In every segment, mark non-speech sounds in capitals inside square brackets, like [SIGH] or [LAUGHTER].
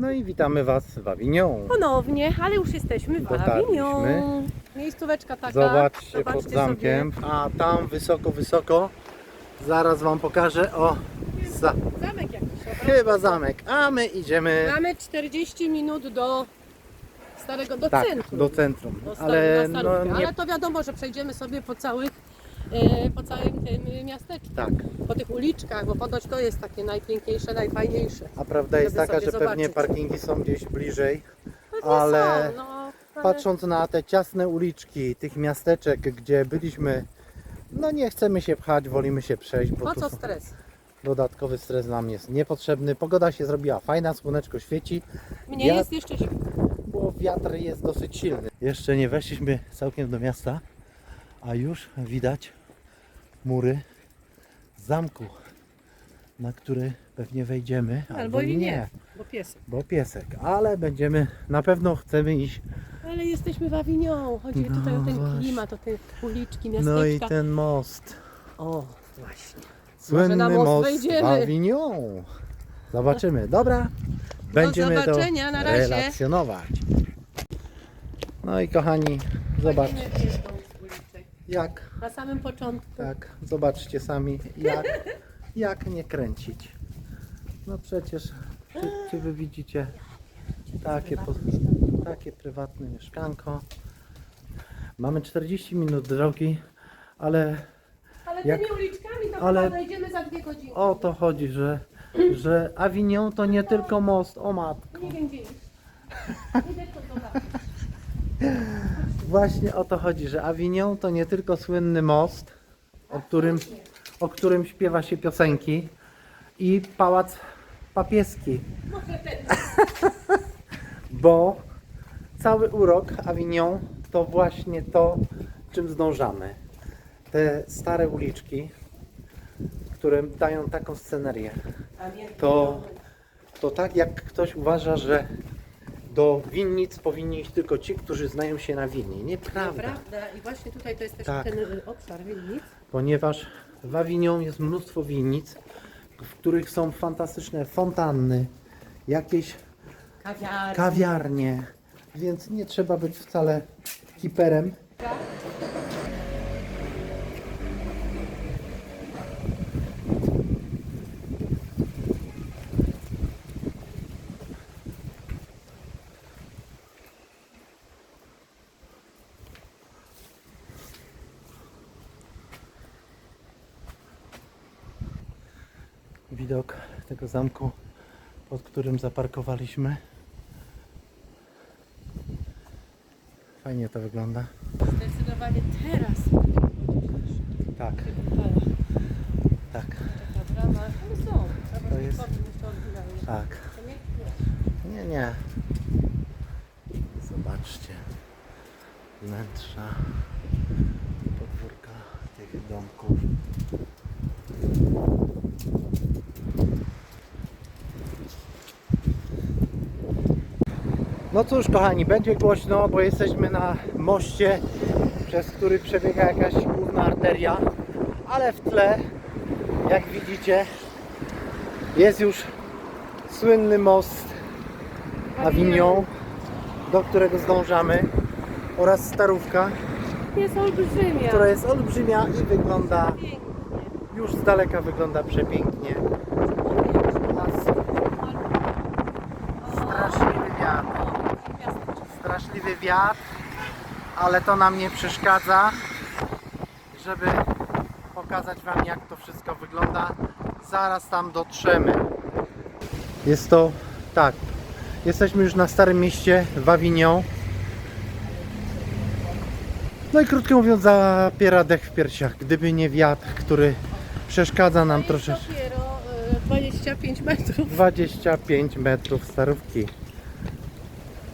No i witamy Was w Avignon. Ponownie, ale już jesteśmy w Dotarliśmy. Avignon. Miejscóweczka taka. Zobaczcie pod Zobaczcie zamkiem. A tam wysoko, wysoko. Zaraz Wam pokażę. O, za, Sobie. Zamek jakiś. chyba zamek. A my idziemy Mamy 40 minut do starego, do tak, centrum. do centrum. do Ale no nie Ale to wiadomo, że przejdziemy sobie po całych po całym tym miasteczku, tak. po tych uliczkach, bo ponoć to jest takie najpiękniejsze, najfajniejsze. A prawda jest taka, że pewnie zobaczyć. parkingi są gdzieś bliżej. Pewnie Ale są, no, ale Patrząc na te ciasne uliczki tych miasteczek, gdzie byliśmy, no nie chcemy się pchać, wolimy się przejść, bo Po co są- stres? dodatkowy stres nam jest niepotrzebny. Pogoda się zrobiła fajna, słoneczko świeci, Mnie jest jeszcze zimno. bo wiatr jest dosyć silny. Jeszcze nie weszliśmy całkiem do miasta, a już widać mury zamku, na który pewnie wejdziemy, Albo i nie, bo piesek. bo piesek, ale będziemy, na pewno chcemy iść. Ale jesteśmy w Avignon. Chodzi tutaj o ten No właśnie. klimat, o te uliczki, miasteczka. No i ten most. O, właśnie. Słynny most most wejdziemy. w Avignon. Zobaczymy. Dobra. Będziemy zobaczenia, to relacjonować. No i kochani, zobacz Wchodzimy w jedną z uliczek. Jak, Na samym początku. tak, zobaczcie sami jak, [LAUGHS] jak nie kręcić. No przecież, czy, czy wy widzicie takie, po, takie prywatne mieszkanko. Mamy 40 minut drogi, ale Ale Jak- tymi uliczkami to ale- chyba dojdziemy za dwie godziny. o to chodzi, że, że Avignon to nie tylko most, o matko. Nie wiem gdzie jest. Idę to zobaczyć. [LAUGHS] Właśnie o to chodzi, że Avignon to nie tylko słynny most, o którym, o którym śpiewa się piosenki i pałac papieski, [LAUGHS] bo cały urok Avignon to właśnie to, czym zdążamy. Te stare uliczki, które dają taką scenerię. To, to tak jak ktoś uważa, że do winnic powinni iść tylko ci, którzy znają się na winie. Nieprawda. Prawda. I właśnie tutaj to jest też Tak. ten y, obszar winnic. ponieważ w Avignon jest mnóstwo winnic, w których są fantastyczne fontanny, jakieś Kawiarni. kawiarnie, więc nie trzeba być wcale hiperem. Widok tego zamku, pod którym zaparkowaliśmy. Fajnie to wygląda. Zdecydowanie teraz. Tak, tak, To jest- tak. Nie, nie. Zobaczcie. Wnętrza podwórka tych domków. No cóż, kochani, będzie głośno, bo jesteśmy na moście, przez który przebiega jakaś główna arteria, ale w tle, jak widzicie, jest już słynny most Avignon, do którego zdążamy, oraz starówka, Jest olbrzymia. która jest olbrzymia i wygląda, już z daleka wygląda przepięknie. Oraz straszliwy wiatr, wiatr, ale to nam nie przeszkadza, żeby pokazać Wam jak to wszystko wygląda. Zaraz tam dotrzemy. Jest to, tak, jesteśmy już na Starym Mieście w Avignon. No i krótko mówiąc zapiera dech w piersiach, gdyby nie wiatr, który przeszkadza nam jest troszeczkę. dopiero y, 25 metrów. 25 metrów starówki.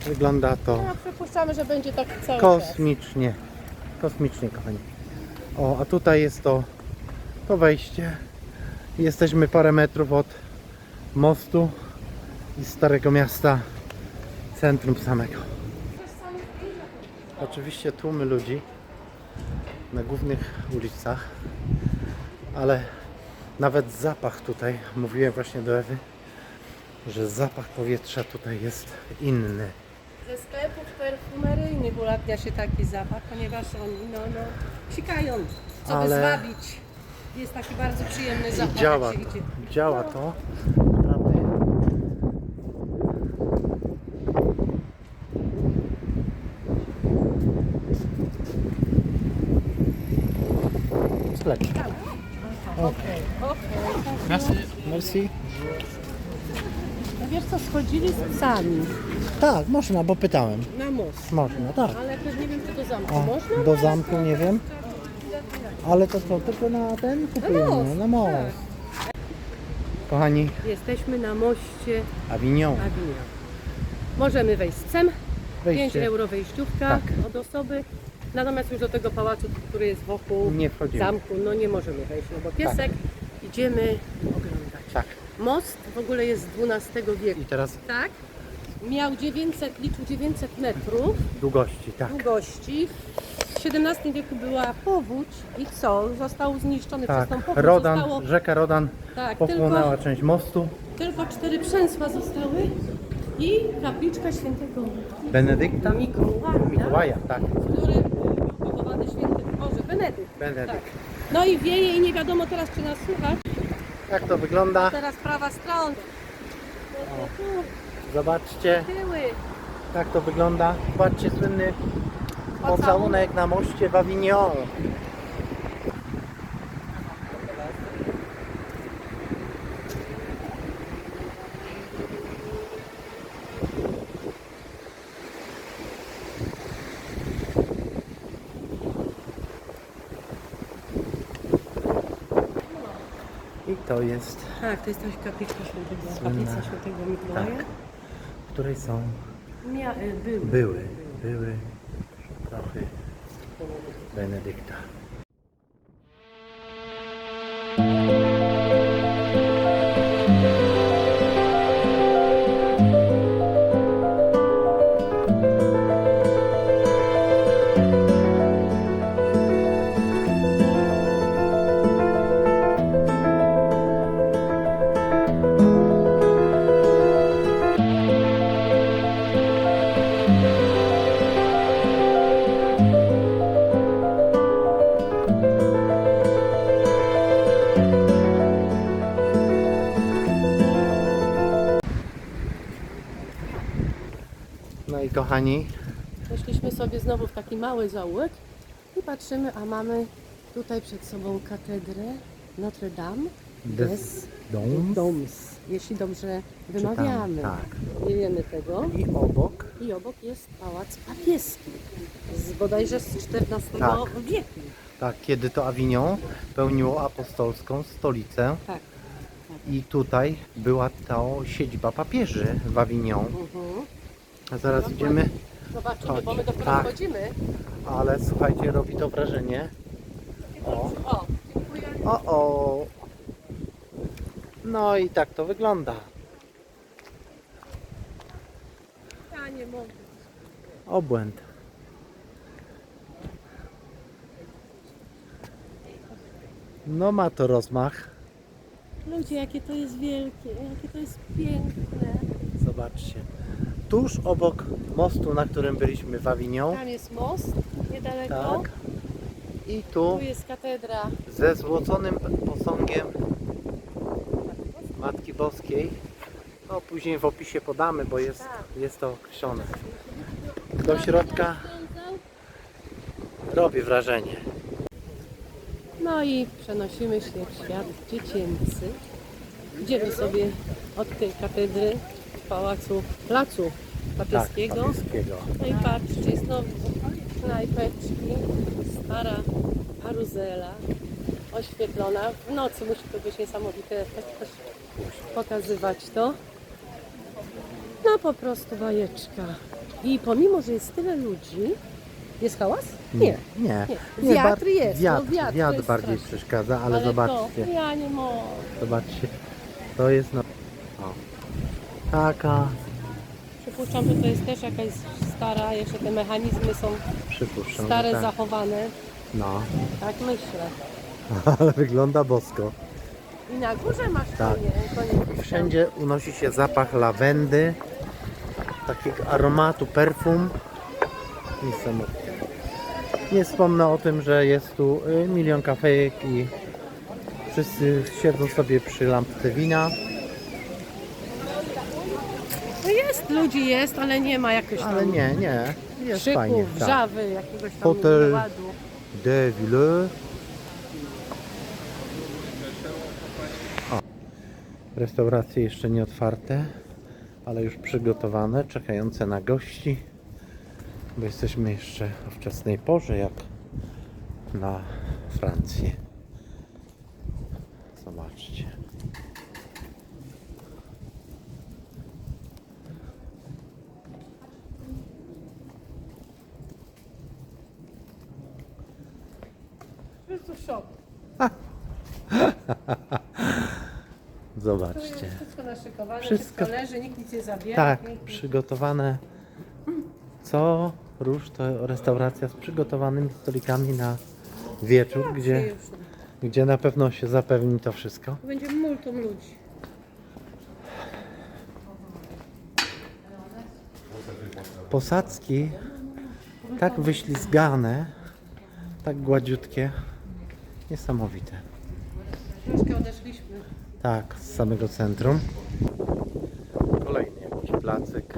Wygląda to No, przypuszczamy, że będzie tak cały czas. kosmicznie. Kosmicznie, kochani. O, a tutaj jest to, to wejście. Jesteśmy parę metrów od mostu i starego miasta, centrum samego. Oczywiście tłumy ludzi na głównych ulicach, ale nawet zapach tutaj, mówiłem właśnie do Ewy, że zapach powietrza tutaj jest inny. Ze sklepów perfumeryjnych ulatnia się taki zapach, ponieważ oni no, no, sikają, co by Ale- zwabić. Jest taki bardzo przyjemny I zapach. działa jak się idzie. Działa No. to. Naprawdę. Sklep. Okej, okej. Merci. No wiesz co, schodzili z psami Tak, można, bo pytałem. na most. Można, tak. Ale też nie wiem, czy do zamku O, można? do zamku nie wiem. Ale to co, tylko na ten kupujemy, most, na most. Kochani, Jesteśmy na moście Avignon. Avignon. Możemy wejść z psem. 5 Wejście. euro wejściówka Tak. od osoby. Natomiast już do tego pałacu, który jest wokół Nie wchodzimy. zamku, no nie możemy wejść, no bo piesek. Idziemy oglądać. Tak. Most w ogóle jest z XII wieku. I teraz Tak? Miał 900, liczył 900 metrów długości, tak. długości. W XVII wieku była powódź i co? Został zniszczony Tak, przez tą powódź. Rodan, Zostało, rzeka Rodan tak, pochłonęła tylko, część mostu. tylko cztery przęsła zostały i kapliczka świętego Benedykta Mikołaja, Mikołaja, tak. w którym był pochowany święty Boże Benedykt. Benedykt. Tak. No i wieje i nie wiadomo teraz, czy nas słychać. Jak to wygląda? Teraz prawa strona. Tu, Zobaczcie, tyły. jak to wygląda. Zobaczcie, słynny pocałunek na moście w Avignon. I to jest, Tak, to jest też kapliczka świętego, Słynna. kaplica świętego Mikołaja. tak, której są, Mia, y, były. były, były prochy Benedykta. Kochani, Weszliśmy sobie znowu w taki mały zaułek i patrzymy, a mamy tutaj przed sobą katedrę Notre Dame Des Doms. Doms, jeśli dobrze wymawiamy. tak. Nie wiemy tego. i obok I obok jest pałac papieski, z bodajże z XIV Tak. wieku. Tak, kiedy to Avignon pełniło apostolską stolicę Tak. i tutaj była to siedziba papieży w Avignon. Mhm. A zaraz idziemy, Zobaczymy, bo my Chodź. dopiero Tak. wchodzimy. ale słuchajcie, robi to wrażenie. O, O, dziękuję. o, o. No i tak to wygląda. Ja nie mogę. Obłęd. No ma to rozmach. Ludzie, jakie to jest wielkie, jakie to jest piękne. Zobaczcie. Tuż obok mostu, na którym byliśmy w Avignon. Tam jest most niedaleko. Tak. I tu Tu jest katedra. ze złoconym posągiem Matki Boskiej. No później w opisie podamy, bo jest, jest to określone. Do środka robi wrażenie. No i przenosimy się w świat dziecięcy. Idziemy sobie od tej katedry pałacu, placu Tak, papieskiego. papieskiego. No i patrzcie, znowu knajpeczki, stara karuzela oświetlona. W nocy musi to być niesamowite też pokazywać to. No po prostu bajeczka. I pomimo, że jest tyle ludzi, jest hałas? Nie. Nie. Nie. Wiatr jest, no Wiatr, wiatr to wiatr jest bardziej straszne. przeszkadza, ale, zobaczcie. To, ja nie mogę. Zobaczcie. To jest no. Taka Przypuszczam, że to jest też jakaś stara, jeszcze te mechanizmy są przypuszczam. stare, że tak. zachowane. No. Tak myślę. [LAUGHS] Ale wygląda bosko. I na górze masz Tak. konie. wszędzie unosi się zapach lawendy, takiego aromatu, perfum. Niesamowite. Nie wspomnę o tym, że jest tu y, milion kafejek i wszyscy siedzą sobie przy lampce wina. No jest, ludzi jest, ale nie ma jakoś tam Ale nie, nie. Jest krzyku, fajnie. Tak. wrzawy, jakiegoś tam Hotel. De Ville. O. Restauracje jeszcze nie otwarte, ale już przygotowane, czekające na gości. Bo jesteśmy jeszcze o wczesnej porze, jak na Francję. Zobaczcie. To jest szok. Tu [LAUGHS] Zobaczcie. jest wszystko naszykowane, Wszystko- wszystko, leży, nikt nic nie zabiera. Tak, nikt nic- przygotowane. Co róż to restauracja z przygotowanymi stolikami na wieczór, Tak, gdzie, już gdzie na pewno się zapewni to wszystko. Będzie multum ludzi. Posadzki tak wyślizgane, tak gładziutkie, niesamowite. Troszkę odeszliśmy. Tak, z samego centrum. Kolejny jakiś placek,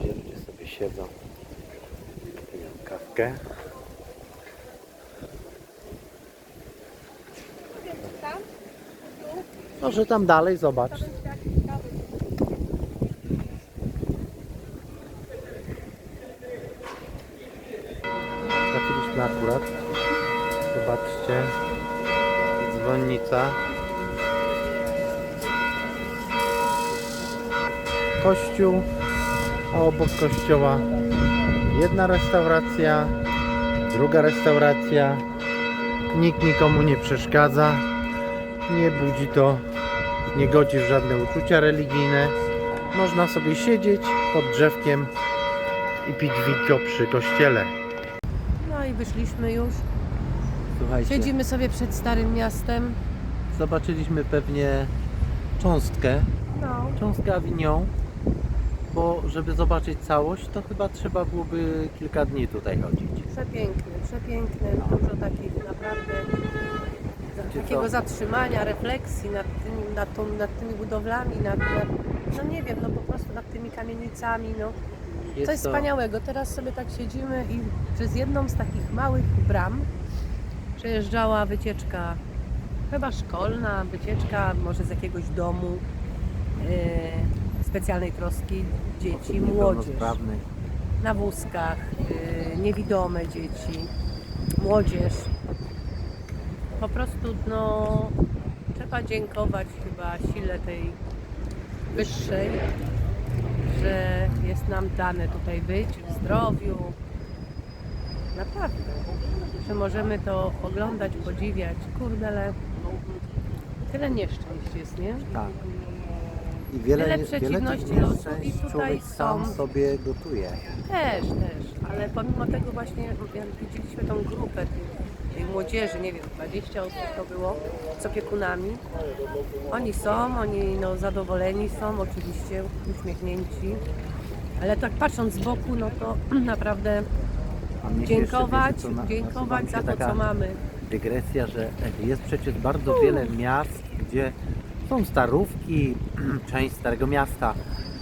gdzie ludzie sobie siedzą, piją kawkę. Może tam dalej, zobacz. Kościół, a obok kościoła jedna restauracja, druga restauracja. Nikt nikomu nie przeszkadza. Nie budzi to, nie godzi w żadne uczucia religijne. Można sobie siedzieć pod drzewkiem i pić winko przy kościele. No i wyszliśmy już. Słuchajcie, Siedzimy sobie przed Starym Miastem. zobaczyliśmy pewnie cząstkę No. cząstkę Avignon, bo żeby zobaczyć całość, to chyba trzeba byłoby kilka dni tutaj chodzić. Przepiękny, przepiękny. Dużo takich naprawdę Wiecie takiego co? zatrzymania, refleksji nad, tymi, nad, tą, nad tymi budowlami, nad, nad, no nie wiem, no po prostu nad tymi kamienicami, no. Coś wspaniałego. Teraz sobie tak siedzimy i przez jedną z takich małych bram przejeżdżała wycieczka, chyba szkolna, wycieczka może z jakiegoś domu e, specjalnej troski dzieci, młodzież na wózkach, y, niewidome dzieci, młodzież. Po prostu no, trzeba dziękować chyba sile tej wyższej, że jest nam dane tutaj być w zdrowiu. Naprawdę. Że możemy to oglądać, podziwiać. Kurde, ale tyle nieszczęść jest, nie? Tak. I wiele, Tyle wiele przeciwności tych losu i nieszczęść tutaj człowiek sam są- sobie gotuje. Też, też, ale pomimo tego właśnie, jak widzieliśmy tą grupę tych, tej młodzieży, nie wiem, 20 osób to było, z opiekunami. Oni są, oni no, zadowoleni są, oczywiście uśmiechnięci, ale tak patrząc z boku, no to [CLEARS THROAT] naprawdę A mnie się jeszcze, dziękować, wiecie, co, na- dziękować nasuwa za mi się to, taka co mamy. Dygresja, że jest przecież bardzo wiele miast, gdzie są starówki, [CLEARS THROAT] część Starego Miasta.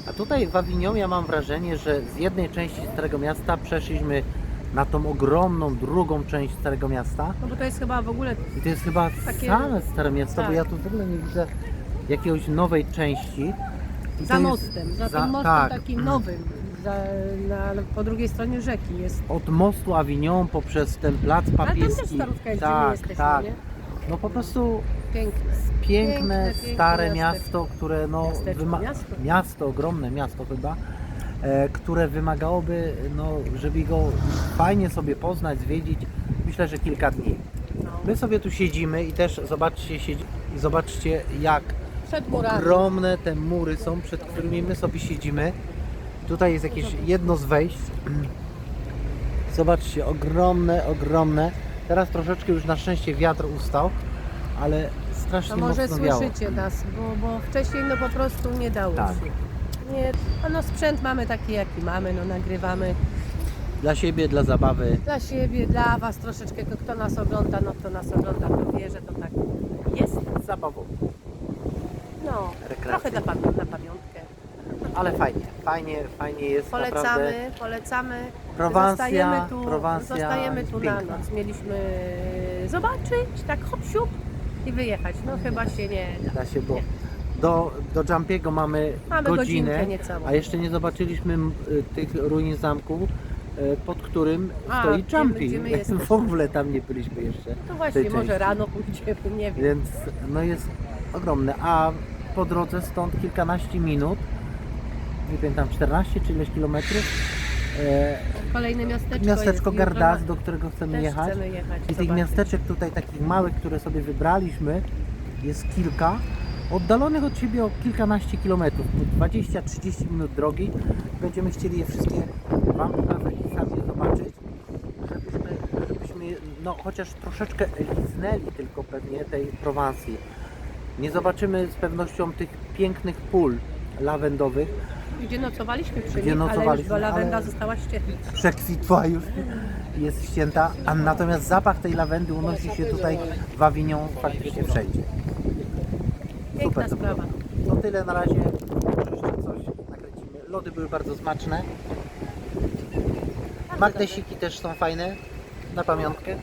A tutaj w Avignon ja mam wrażenie, że z jednej części Starego Miasta przeszliśmy na tą ogromną drugą część Starego Miasta. No bo to jest chyba w ogóle I to jest chyba Takie- same Stare Miasto, bo tak. ja tu w ogóle nie widzę jakiejś nowej części. I za to jest mostem, za, za- tym mostem tak. takim nowym, za, na, po drugiej stronie rzeki jest. Od mostu Avignon poprzez ten plac Ale tam papieski. też starówka jest, gdzie tak, jesteśmy, tak. nie? No po prostu Piękne. piękne, Piękne, piękne stare miasteczko. miasto, które no wyma- miasto. miasto, ogromne miasto chyba, e, które wymagałoby, no, żeby go fajnie sobie poznać, zwiedzić, myślę, że kilka dni. My sobie tu siedzimy i też zobaczcie, siedzi- i zobaczcie jak Przed murami. ogromne te mury są, przed którymi my sobie siedzimy. Tutaj jest jakieś jedno z wejść. Zobaczcie, ogromne, ogromne. Teraz troszeczkę już na szczęście wiatr ustał, ale strasznie To może mocno wiało. słyszycie nas, bo, bo wcześniej no po prostu nie dało Tak. się. Nie, a no sprzęt mamy taki jaki mamy, no nagrywamy Dla siebie, dla zabawy. dla siebie, dla was troszeczkę, kto nas ogląda, no kto nas ogląda, to wie, że to tak jest. Zabawą. No, Rekreacyjnie. trochę dla, pamią- na pamiątkę. Ale fajnie, fajnie, fajnie jest naprawdę. Polecamy, polecamy. Prowansja, zostajemy tu, Prowansja zostajemy tu na piękna. noc. Mieliśmy zobaczyć, tak hop siup i wyjechać. No chyba się nie da. Da się, bo Nie. do, do Jumpiego mamy, Mamy godzinę, niecałą. a jeszcze nie zobaczyliśmy y, tych ruin zamku, y, pod którym A, stoi Jumpy. [LAUGHS] w ogóle tam nie byliśmy jeszcze. To właśnie, tej może rano pójdziemy, nie wiem. Więc no jest ogromne, a po drodze stąd kilkanaście minut, nie pamiętam 14 czy ileś kilometrów, e, Kolejne miasteczko miasteczko jest. Gardas, Jutro do którego chcemy też jechać. chcemy jechać. I tych zobaczyć. miasteczek tutaj takich małych, które sobie wybraliśmy, jest kilka, oddalonych od siebie o kilkanaście kilometrów, po 20-30 minut drogi. Będziemy chcieli je wszystkie Wam pokazać i sami je zobaczyć, żebyśmy, żebyśmy no, chociaż troszeczkę liznęli tylko pewnie tej Prowansji. Nie zobaczymy z pewnością tych pięknych pól lawendowych, Gdzie nocowaliśmy przy Gdzie nich, ale już nocowaliśmy, lawenda ale- została ścięta. przekwitła już, jest ścięta, a natomiast zapach tej lawendy unosi się tutaj w Avignon faktycznie wszędzie. Piękna to sprawa. To tyle na razie, jeszcze coś nakręcimy. Lody były bardzo smaczne. Magnesiki też są fajne, na pamiątkę.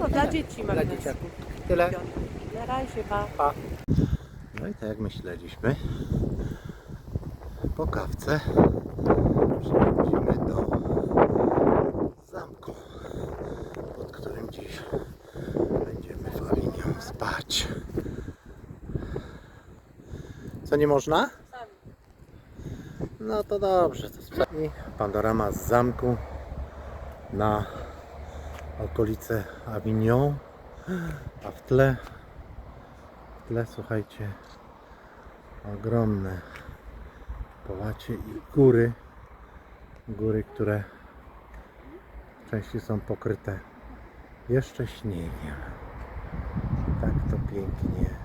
No, dla dzieci Dla dzieciaków. Tyle. Na razie, pa. Pa. No i tak jak myśleliśmy, po kawce przechodzimy do zamku, pod którym dziś będziemy w Avignon spać. Co nie można? No to dobrze. To I panorama z zamku na okolice Avignon, a w tle w tle, słuchajcie, ogromne połacie i góry. Góry, które w części są pokryte jeszcze śniegiem. Tak to pięknie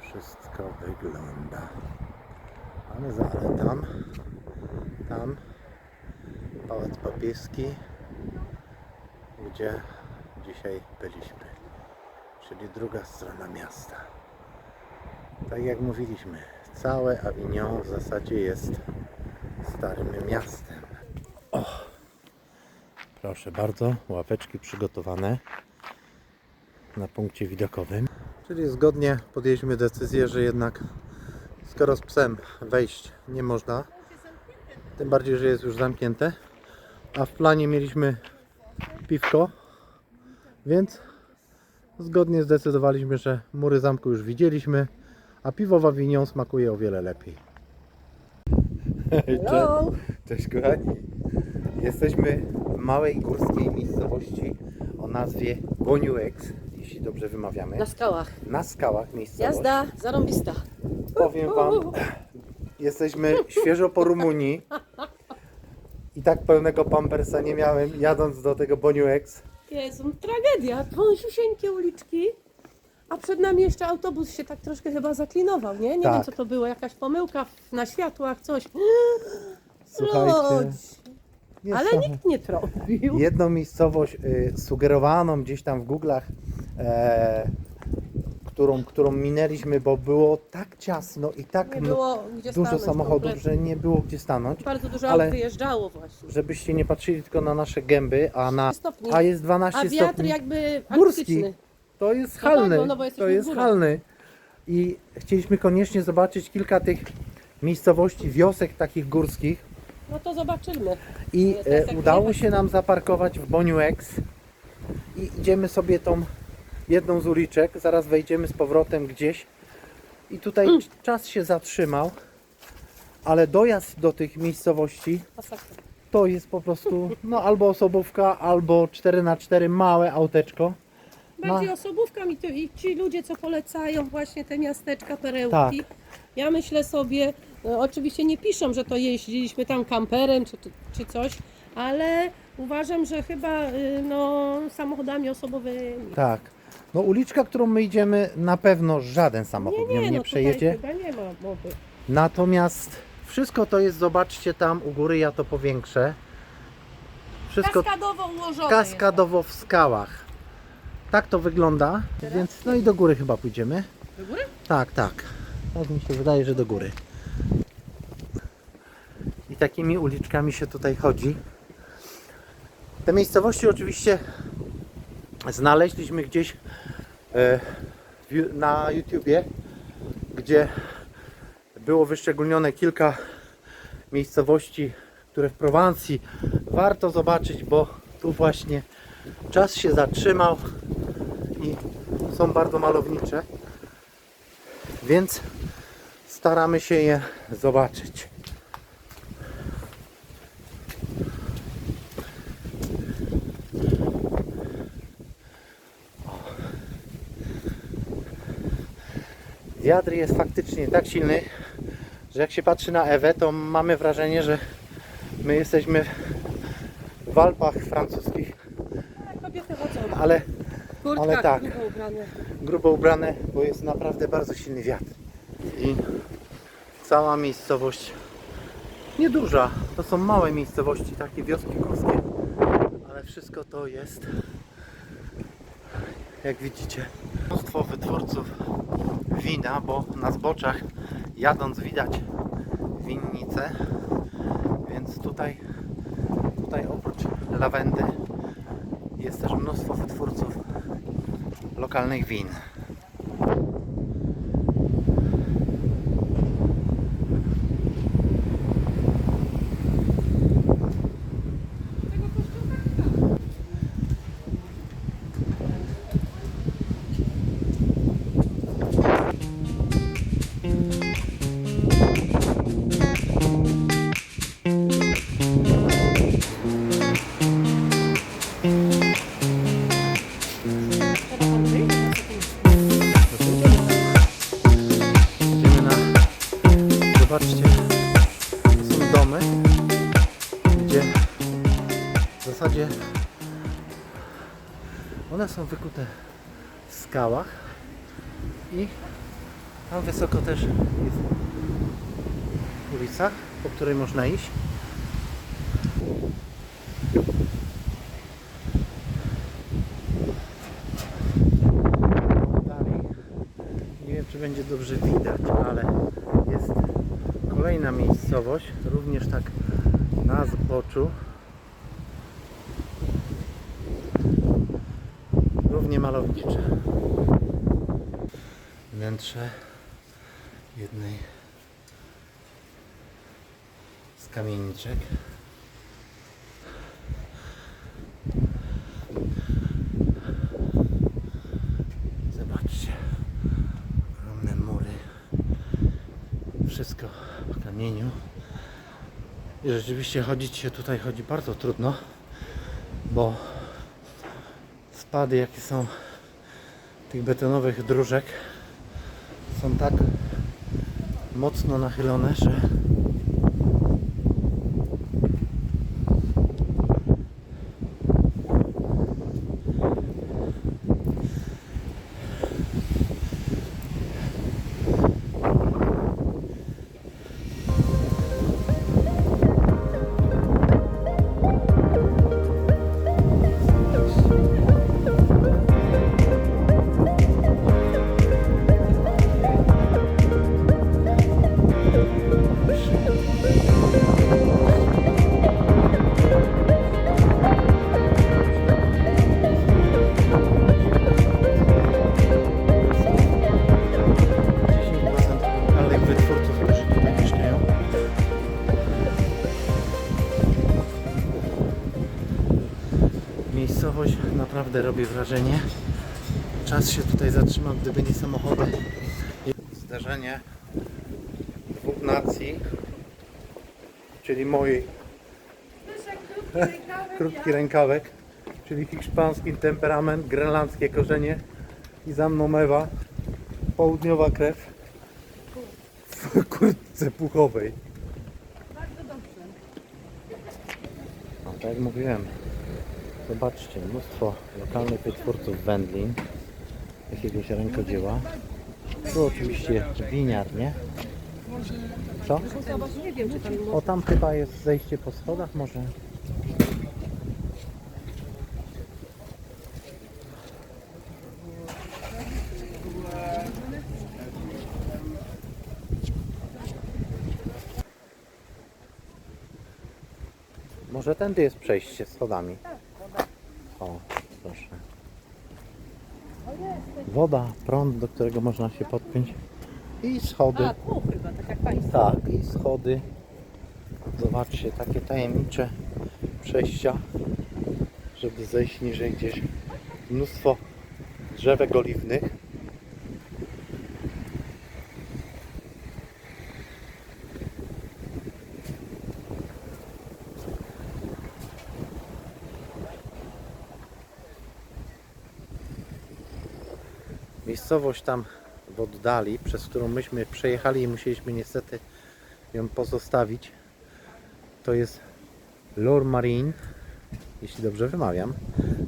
wszystko wygląda. Ale, za, tam, tam Pałac Papieski, gdzie dzisiaj byliśmy czyli druga strona miasta. Tak jak mówiliśmy, całe Avignon w zasadzie jest starym miastem. O, proszę bardzo, ławeczki przygotowane na punkcie widokowym. Czyli zgodnie podjęliśmy decyzję, że jednak skoro z psem wejść nie można, tym bardziej, że jest już zamknięte, a w planie mieliśmy piwko, więc Zgodnie zdecydowaliśmy, że mury zamku już widzieliśmy, a piwo w Avignon smakuje o wiele lepiej. Hello. Cześć kochani. Jesteśmy w małej górskiej miejscowości o nazwie Boniuex, jeśli dobrze wymawiamy. Na skałach. Na skałach miejscowości. Jazda zarąbista. Powiem Wam, jesteśmy świeżo po Rumunii i tak pełnego pampersa nie miałem jadąc do tego Boniuex. Jezu, tragedia. Wąsiusieńkie uliczki. Przed nami jeszcze autobus się tak troszkę chyba zaklinował, nie? Nie Tak. wiem co to było, jakaś pomyłka w- na światłach, coś. Słuchajcie, Lodź. Ale nikt nie trąbił. jedną miejscowość y, sugerowaną gdzieś tam w Google'ach, e, którą, którą minęliśmy, bo było tak ciasno i tak Nie m- było gdzie dużo stanąć samochodów, kompletnie. że nie było gdzie stanąć. Bardzo dużo ale- aut wyjeżdżało właśnie. Żebyście nie patrzyli tylko na nasze gęby, a na. Stopni. A jest 12 A wiatr stopni. jakby Górski. arktyczny. To jest No halny. tak, no, no to jest halny. I chcieliśmy koniecznie zobaczyć kilka tych miejscowości, wiosek takich górskich. No to zobaczymy. I e, udało się nam zaparkować w Boniuex i idziemy sobie tą jedną z uliczek, zaraz wejdziemy z powrotem gdzieś i tutaj Mm. czas się zatrzymał, ale dojazd do tych miejscowości to jest po prostu no albo osobówka, albo 4x4 małe auteczko. Bardziej Ma- osobówkami i, ty- i ci ludzie, co polecają właśnie te miasteczka, perełki. Tak. Ja myślę sobie, no, oczywiście nie piszą, że to jeździliśmy tam kamperem czy, czy, czy coś, ale uważam, że chyba y, no, samochodami osobowymi. Tak. No uliczka, którą my idziemy, na pewno żaden samochód nią nie, no przejedzie. tutaj chyba nie ma mowy. Natomiast wszystko to jest, zobaczcie tam u góry, ja to powiększę. Wszystko Kaskadowo ułożone kaskadowo w skałach. Tak to wygląda, więc no i do góry chyba pójdziemy. Do góry? Tak, tak. Tak mi się wydaje, że do góry. I takimi uliczkami się tutaj chodzi. Te miejscowości oczywiście znaleźliśmy gdzieś e, na YouTubie, gdzie było wyszczególnione kilka miejscowości, które w Prowansji warto zobaczyć, bo tu właśnie czas się zatrzymał i są bardzo malownicze więc staramy się je zobaczyć. Wiatr jest faktycznie tak silny, że jak się patrzy na Ewę, to mamy wrażenie, że my jesteśmy w Alpach francuskich, Tak, ale W kurtkach ale tak. grubo ubrane. grubo ubrane, bo jest naprawdę bardzo silny wiatr. I cała miejscowość nieduża, to są małe miejscowości, takie wioski górskie, ale wszystko to jest, jak widzicie, mnóstwo wytwórców wina, bo na zboczach jadąc widać winnice, więc tutaj, tutaj oprócz lawendy jest też mnóstwo wytwórców lokalnych win. Zobaczcie, są domy, gdzie w zasadzie one są wykute w skałach i tam wysoko też jest ulica, po której można iść. Dalej nie wiem, czy będzie dobrze widać, ale jest kolejna miejscowość, również tak zboczu. Równie malownicze. Wnętrze jednej z kamieniczek. Zobaczcie ogromne mury, wszystko w kamieniu. I rzeczywiście chodzić się tutaj chodzi bardzo trudno, bo spady jakie są tych betonowych dróżek są tak mocno nachylone, że lokalnych wytwórców, którzy tutaj mieszkają. Miejscowość naprawdę robi wrażenie. Czas się tutaj zatrzymał, gdyby nie samochody. Zdarzenie czyli mojej [LAUGHS] krótki rękawek, czyli hiszpański temperament, grenlandzkie korzenie i za mną Ewa, południowa krew w [LAUGHS] kurtce puchowej. Bardzo dobrze. Tak jak mówiłem, zobaczcie, mnóstwo lokalnych wytwórców wędlin, jakiegoś rękodzieła. Tu oczywiście winiar, nie? Co? O, tam chyba jest zejście po schodach, może? Może tędy jest przejście schodami. O, proszę. Woda, prąd, do którego można się podpiąć. I schody. A, tu chyba, tak jak Państwo. Tak, i schody. Zobaczcie, takie tajemnicze przejścia, żeby zejść niżej gdzieś. Mnóstwo drzewek oliwnych. Miejscowość tam w oddali, przez którą myśmy przejechali i musieliśmy niestety ją pozostawić, to jest Lor Marine, jeśli dobrze wymawiam,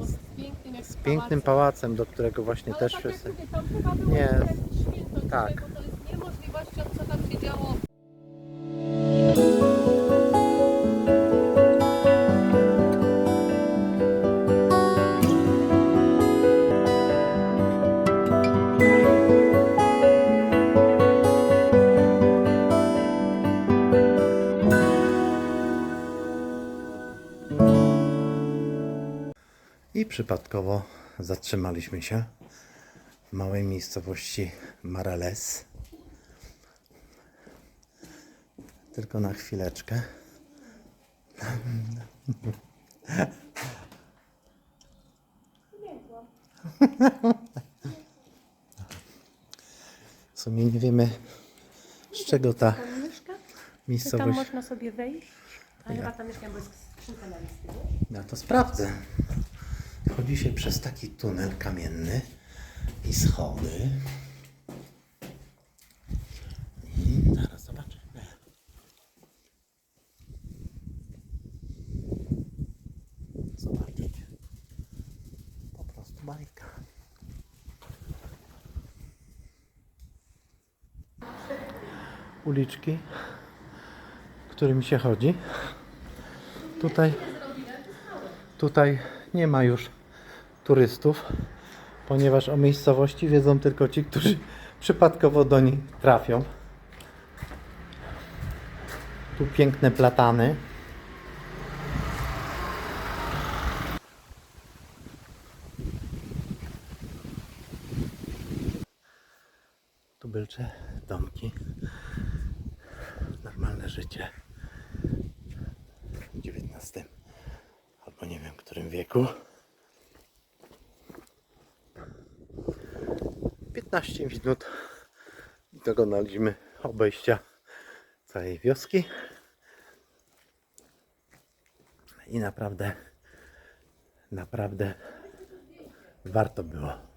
Z pięknym, jak z pięknym pałacem, do którego właśnie Ale też tak wszyscy... mówię, Nie, tak. Przypadkowo zatrzymaliśmy się w małej miejscowości Marales. Tylko na chwileczkę. W sumie nie wiemy z czego ta Tam miejscowość. można sobie wejść? A chyba tam mieszkam, bo jest skrzynka na listy? Ja to sprawdzę. Chodzi się przez taki tunel kamienny i schody. Zaraz. Zobaczcie. Po prostu bajka. Uliczki, którymi się chodzi. Tutaj Tutaj nie ma już turystów, ponieważ o miejscowości wiedzą tylko ci, którzy przypadkowo do niej trafią. Tu piękne platany. Tubylcze domki. Normalne życie w XIX albo nie wiem którym wieku. 15 minut i dokonaliśmy obejścia całej wioski. I naprawdę, naprawdę warto było.